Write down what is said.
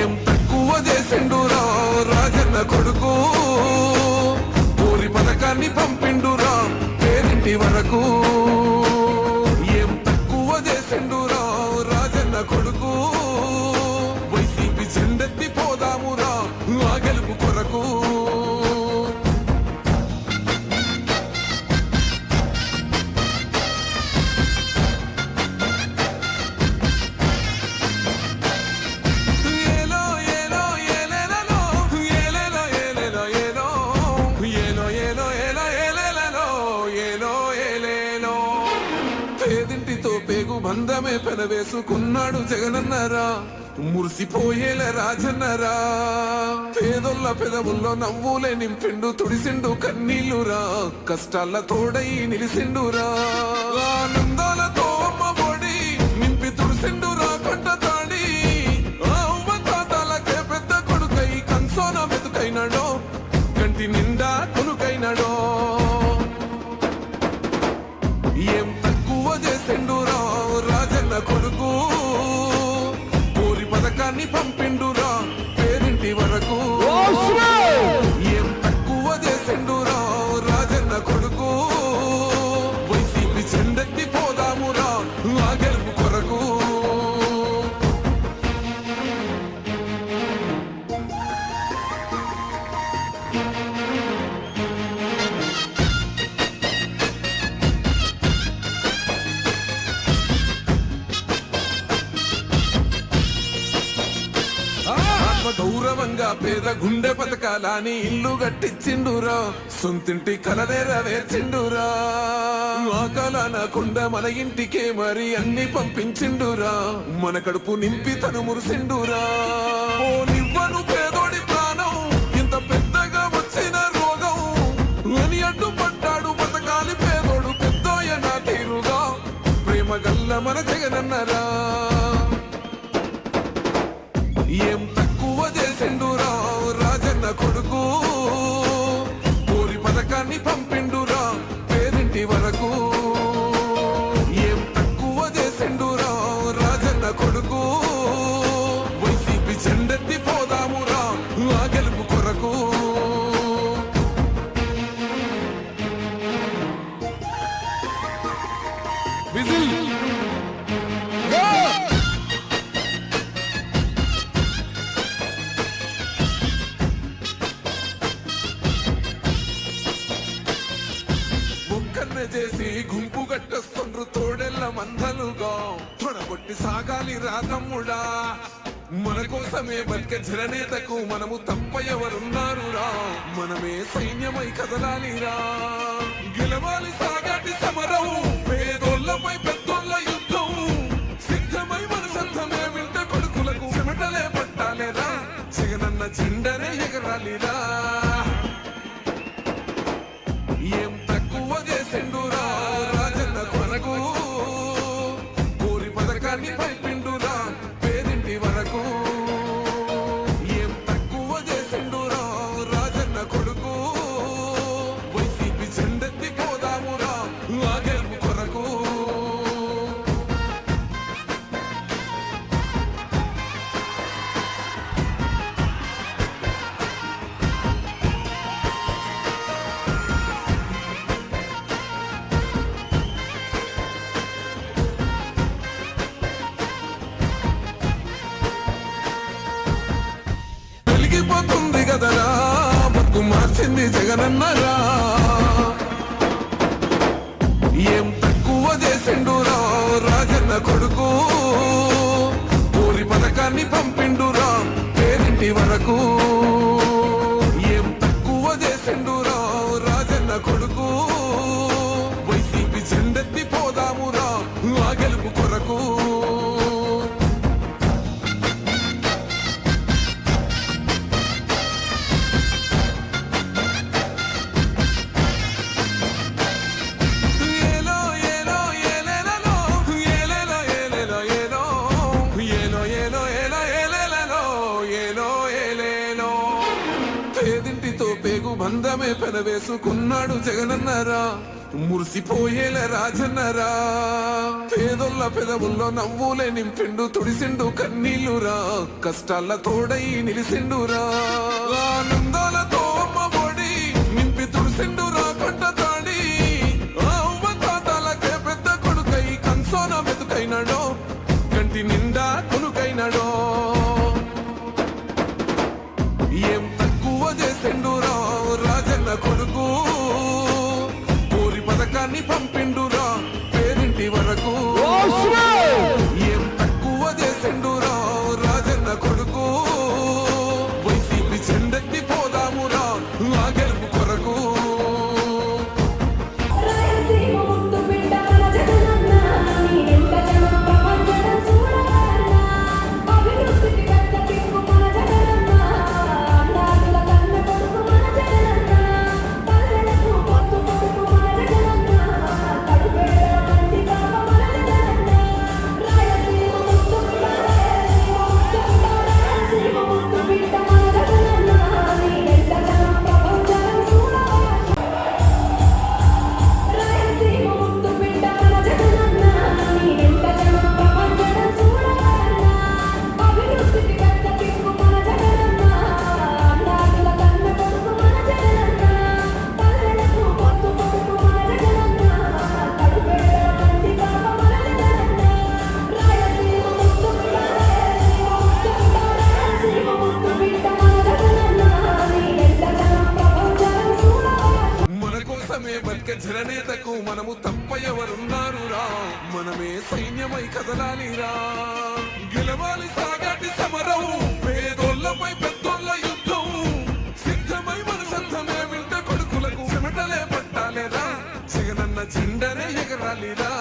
ఏం తక్కువ చేసిండురా రాజన్న కొడుకు. ఊరి పథకాన్ని పంపిండురా పేరింటి వరకు. బంధమే పెనవేసుకున్నాడు జగనన్నరా. మురిసిపోయేల రాజన్నరా. పేదొల్ల పెదవుల్లో నవ్వులే నింపిండు తుడిసిండు కన్నీళ్ళురా. కష్టాల తోడై నిలిసిండురా. ఆనందాలతో అమ్మ ఒడి నింపి తుడిసిండురా కంట తాడి. ఆ తాతాలకే పెద్ద కొడుకై కంసోన మెతుకైనాడో కంటి నిండా కొనుకైనాడో. పథకాన్ని గౌరవంగా పేద గుండె పథకాలని ఇల్లు కట్టించిండురా. సొంతింటి కల నెరవేర్చిండురా. ఆ కళన మన ఇంటికే మరి అన్ని పంపించిండురా. మన కడుపు నింపి తను మురిసిండురా. ఓ నివ్వను పేదోడి ప్రాణం ఇంత పెద్దగా వచ్చిన రోగం. అని అడ్డుపడ్డాడు బతకాలి పేదోడు పెద్దోయన తీరుగా. ప్రేమ గల్ల మన జగనన్నరా. ఏం తక్కువ రాజన్న కొడుకు. ఊరి పథకాన్ని పంపిండురా పేరింటి వరకు. ఏం తక్కువ చేసిండురావు రాజన్న కొడుకు. సాగాలి రా తమ్ముడా. మన కోసమే బతిక జననేతకు మనము తప్ప ఎవరున్నారు రా మనమే సైన్యమై కదలాలి రా గెలవాలి సాగాటి సమరం పేదోళ్ళపై పెద్దోళ్ళ యుద్ధం. సిద్ధమై మన సద్ధమే వింట కొడుకులకు చెమటలే పట్టాలేరా. జగనన్న జెండనే ఎగరాలిరా. ఏం తక్కువ చేసిండురా. బతుకు మార్చింది జగనన్నరా పేగు బంధమే పెనవేసుకున్నాడు జగనన్నరా. మురిసిపోయేల రాజన్నరా. పేదొల్ల పెదవుల్లో నవ్వులే నింపిండు తుడిసిండు కన్నీళ్ళురా కష్టాల తోడై నిలిసిండురా. ఆనందాలతో అమ్మ ఒడి నింపి తుడిసిండురా కంట తాడి. ఆ అవ్వ తాతలకే పెద్ద కొడుకై కంసోన మెతుకైనడో కంటి నిండా కొనుకైనడో కోసమే జననేతకు మనము తప్ప ఎవరున్నారు రా మనమే సైన్యమై కదలాలిరా. గెలవాలి సాగాటి సమరం పేదోళ్ళపై పెద్దోళ్ళ యుద్ధం. సిద్ధమై మన సద్ధమే వింట కొడుకులకు చెమటలే పట్టాలేరా? జగనన్న జెండనే ఎగరాలిరా.